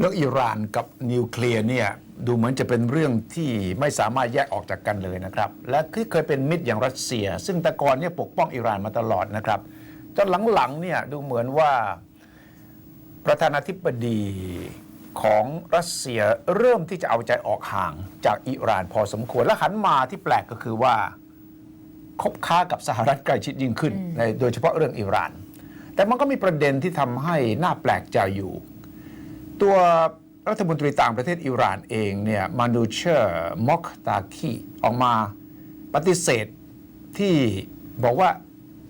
รื่องอิหร่านกับนิวเคลียร์เนี่ยดูเหมือนจะเป็นเรื่องที่ไม่สามารถแยกออกจากกันเลยนะครับ และที่เคยเป็นมิตรอย่างรัสเซีย ซึ่งต่ก่อนเนี่ยปกป้องอิหร่านมาตลอดนะครับจนหลังๆเนี่ยดูเหมือนว่าประธานาธิบดีของรัสเซียเริ่มที่จะเอาใจออกห่างจากอิหร่านพอสมควรและหันมาที่แปลกก็คือว่าคบค้ากับสหรัฐใกล้ชิดยิ่งขึ้นในโดยเฉพาะเรื่องอิหร่าน แต่มันก็มีประเด็นที่ทำให้น่าแปลกใจอยู่ ตัวรัฐมนตรีต่างประเทศอิหร่านเองเนี่ยมานูเชอร์มอกตาคีออกมาปฏิเสธที่บอกว่า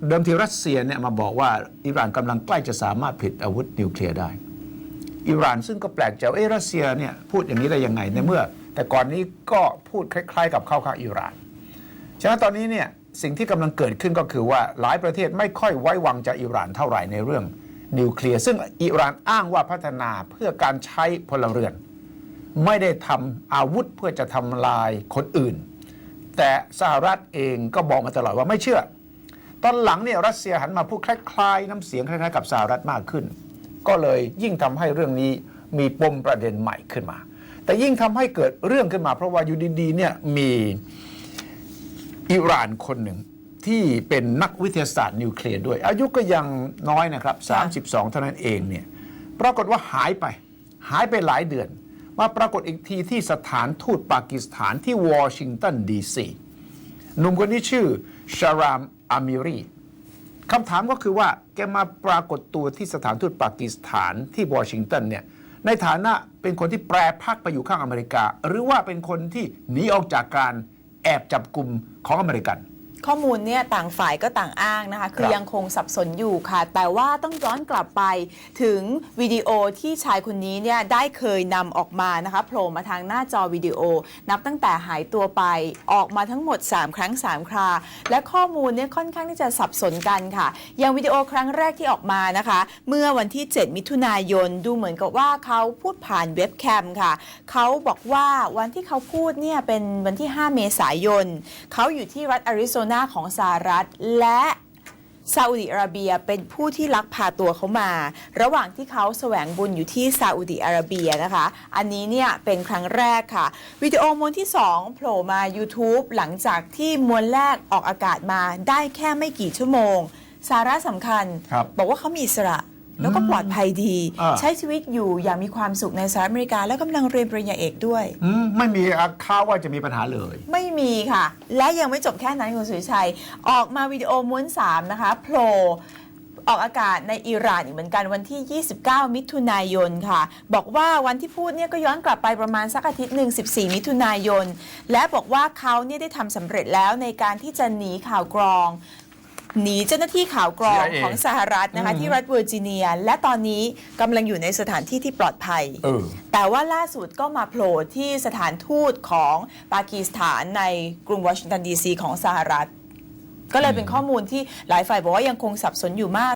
เดิมทีรัสเซียเนี่ยมาบอกว่าอิหร่านกำลังใกล้จะสามารถผลิตอาวุธนิวเคลียร์ได้ อิหร่านซึ่งก็แปลกใจว่าเอะรัสเซียเนี่ยพูดอย่างนี้ได้ยังไงในเมื่อ แต่ก่อนนี้ก็พูดคล้าย ๆ กับเข้าข้างอิหร่านฉะนั้นตอนนี้เนี่ยสิ่งที่กำลังเกิดขึ้นก็คือว่าหลายประเทศไม่ค่อยไว้วางใจอิหร่านเท่าไหร่ในเรื่อง นิวเคลียร์ซึ่งอิหร่านอ้างว่าพัฒนาเพื่อการใช้พลเรือน ไม่ได้ทำอาวุธเพื่อจะทำลายคนอื่น แต่สหรัฐเองก็บอกมาตลอดว่าไม่เชื่อ ตอนหลังเนี่ยรัสเซียหันมาพูดคล้ายๆ น้ำเสียงคล้ายๆกับสหรัฐมากขึ้น ก็เลยยิ่งทำให้เรื่องนี้มีปมประเด็นใหม่ขึ้นมา แต่ยิ่งทำให้เกิดเรื่องขึ้นมา เพราะว่าอยู่ดีๆเนี่ยมีอิหร่านคนหนึ่ง ที่เป็นนักวิทยาศาสตร์นิวเคลียร์ด้วย อายุก็ยังน้อยนะครับ 32 เท่านั้นเองเนี่ยปรากฏว่าหายไป หายไปหลายเดือน มาปรากฏอีกทีที่สถานทูตปากีสถานที่วอชิงตันดีซีหนุ่มคนนี้ชื่อชารามอามิรีคำถามก็คือว่าแกมาปรากฏตัวที่สถานทูตปากีสถานที่วอชิงตันเนี่ยในฐานะเป็นคนที่แปรพักไปอยู่ข้างอเมริกา หรือว่าเป็นคนที่หนีออกจากการแอบจับกลุ่มของอเมริกัน ข้อมูลเนี่ยต่างฝ่ายก็ต่างอ้างนะคะ คือครับยังคงสับสนอยู่ค่ะ แต่ว่าต้องย้อนกลับไปถึงวิดีโอที่ชายคนนี้เนี่ยได้เคยนำออกมานะคะโผล่มาทางหน้าจอวิดีโอ นับตั้งแต่หายตัวไปออกมาทั้งหมด 3 ครั้ง 3 ครา และข้อมูลเนี่ยค่อนข้างที่จะสับสนกันค่ะ อย่างวิดีโอครั้งแรกที่ออกมานะคะ เมื่อวันที่ 7 มิถุนายนดูเหมือนกับว่าเขาพูดผ่านเว็บแคมค่ะเขาบอกว่าวันที่เขาพูดเนี่ยเป็นวันที่ 5 เมษายนเขาอยู่ที่รัฐอาริโซนาของสหรัฐและซาอุดิอาระเบียเป็นผู้ที่ลักพาตัวเขามา ระหว่างที่เขาแสวงบุญอยู่ที่ซาอุดิอาระเบียนะคะ อันนี้เนี่ยเป็นครั้งแรกค่ะ วิดีโอมวลที่ 2 โผล่มา YouTube หลังจากที่มวลแรกออกอากาศมาได้แค่ไม่กี่ชั่วโมง สาระสำคัญครับบอกว่าเขามีอิสระ แล้วก็ปลอดภัยดี อ่า ใช้ชีวิตอยู่อย่างมีความสุขในสหรัฐอเมริกา และกำลังเรียนปริญญาเอกด้วย อืมไม่มีข่าวว่าจะมีปัญหาเลย ไม่มีค่ะ และยังไม่จบแค่นั้นคุณสุริชัย ออกมาวิดีโอม้วน 3 นะคะโผล่ออกอากาศในอิหร่านอีกเหมือนกันวันที่ 29 มิถุนายนค่ะ บอกว่าวันที่พูดเนี่ยก็ย้อนกลับไปประมาณสักอาทิตย์หนึ่ง14 มิถุนายน และบอกว่าเขาเนี่ยได้ทำสำเร็จแล้วในการที่จะหนีข่าวกรอง หนีเจ้าหน้าที่ข่าวกรอง CIA ของสหรัฐนะคะที่รัฐเวอร์จิเนีย และตอนนี้กำลังอยู่ในสถานที่ที่ปลอดภัย เออ แต่ว่าล่าสุดก็มาโผล่ที่สถานทูตของปากีสถานในกรุงวอชิงตันดีซีของสหรัฐ ก็เลยเป็นข้อมูลที่หลายฝ่ายบอกว่ายังคงสับสนอยู่มาก